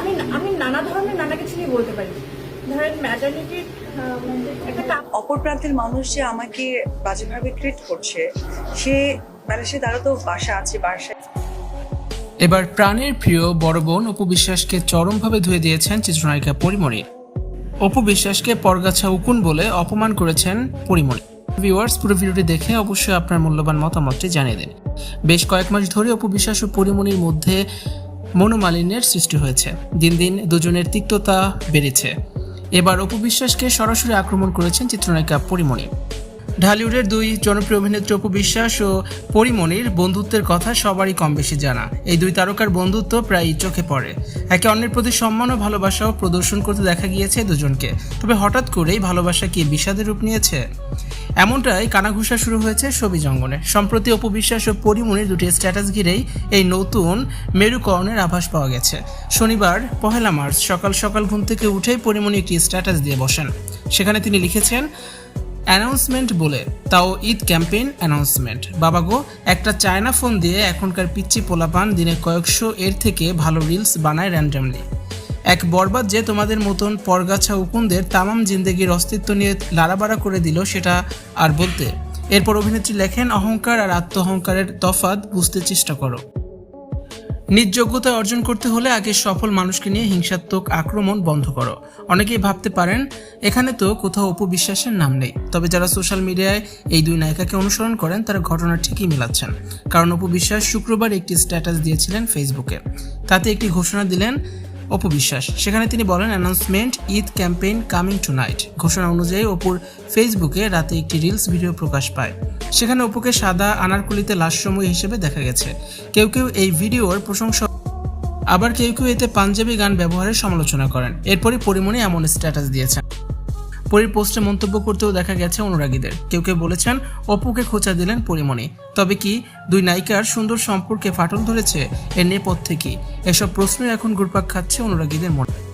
আমি আমি নানা ধরনের নানা কিছু নিয়ে বলতে পারি। ধরেন ম্যাটার্নিটির একটা অপর প্রান্তের মানুষ যে আমাকে বাজেভাবে ট্রিট করছে সে মানে সে তারা তো বাসা আছে বাসায় এবার প্রাণের প্রিয় বড় বোন অপু বিশ্বাসকে চরমভাবে ধুয়ে দিয়েছেন চিত্রনায়িকা পরিমণি। অপু বিশ্বাসকে পরগাছা উকুন বলে অপমান করেছেন পরিমণি। ভিউয়ার্স পুরো ভিডিওটি দেখে অবশ্যই আপনার মূল্যবান মতামতটি জানিয়ে দিন। বেশ কয়েক মাস ধরে অপু বিশ্বাস ও পরিমণির মধ্যে মনোমালিন্যের সৃষ্টি হয়েছে। দিন দিন দুজনের তিক্ততা বেড়েছে। এবার অপু বিশ্বাসকে সরাসরি আক্রমণ করেছেন চিত্রনায়িকা পরিমণি। ঢালিউডের দুই জনপ্রিয় অভিনেত্রী অপু বিশ্বাস ও পরিমণির বন্ধুত্বের কথা সবারই কম বেশি জানা। এই দুই তারকার বন্ধুত্ব প্রায় চোখে পড়ে। একে অন্যের প্রতি সম্মান ও ভালোবাসাও প্রদর্শন করতে দেখা গিয়েছে দুজনকে। তবে হঠাৎ করেই ভালোবাসা কি বিষাদের রূপ নিয়েছে? এমনটাই কানাঘুষা শুরু হয়েছে সবি জঙ্গনে। সম্প্রতি অপু বিশ্বাস ও পরিমণির দুটি স্ট্যাটাস ঘিরেই এই নতুন মেরুকরণের আভাস পাওয়া গেছে। শনিবার, পহেলা মার্চ, সকাল সকাল ঘুম থেকে উঠেই পরিমণি একটি স্ট্যাটাস দিয়ে বসেন। সেখানে তিনি লিখেছেন, অ্যানাউন্সমেন্ট বলে, তাও ঈদ ক্যাম্পেইন অ্যানাউন্সমেন্ট। বাবা গো, একটা চায়না ফোন দিয়ে এখনকার পিচ্ছি পোলাপান দিনে কয়েকশো এর থেকে ভালো রিলস বানায় র্যান্ডামলি এক বরবাদ যে তোমাদের মতন পরগাছা উকুনদের তামাম জিন্দেগির অস্তিত্ব নিয়ে লাড়াবাড়া করে দিল সেটা আর বলতে। এরপর অভিনেত্রী লেখেন, অহংকার আর আত্ম অহংকারের তফাৎ বুঝতে চেষ্টা করো। নিজ যোগ্যতা অর্জন করতে হলে আগে সফল মানুষকে নিয়ে হিংসাত্মক আক্রমণ বন্ধ করো। অনেকেই ভাবতে পারেন, এখানে তো কোথাও অপু বিশ্বাসের নাম নেই। তবে যারা সোশ্যাল মিডিয়ায় এই দুই নায়িকাকে অনুসরণ করেন, তারা ঘটনা ঠিকই মিলাচ্ছেন। কারণ অপু বিশ্বাস শুক্রবার একটি স্ট্যাটাস দিয়েছিলেন ফেসবুকে। তাতে একটি ঘোষণা দিলেন অপু বিশ্বাস সেখানে তিনি বলেন announcement Eid campaign coming tonight ঘোষণা অনুযায়ী অপুর ফেসবুকে রাতে একটি রিলস ভিডিও প্রকাশ পায়। সেখানে অপুকে সাদা আনারকুলিতে লাশসময় হিসেবে দেখা গেছে। কেউ কেউ এই ভিডিওর প্রশংসা আবার কেউ কেউ এতে পাঞ্জাবি গান ব্যবহারের সমালোচনা করেন। এরপরই পরিমণি এমন স্ট্যাটাস দিয়েছেন। পরীর পোস্টে মন্তব্য করতেও দেখা গেছে অনুরাগীদের। কেউ কেউ বলেছেন, অপুকে খোঁচা দিলেন পরিমণি। তবে কি, দুই নায়িকার সুন্দর সম্পর্কে ফাটল ধরেছে এর নেপথ্যে কি? এসব প্রশ্নই এখন ঘুরপাক খাচ্ছে অনুরাগীদের মনে।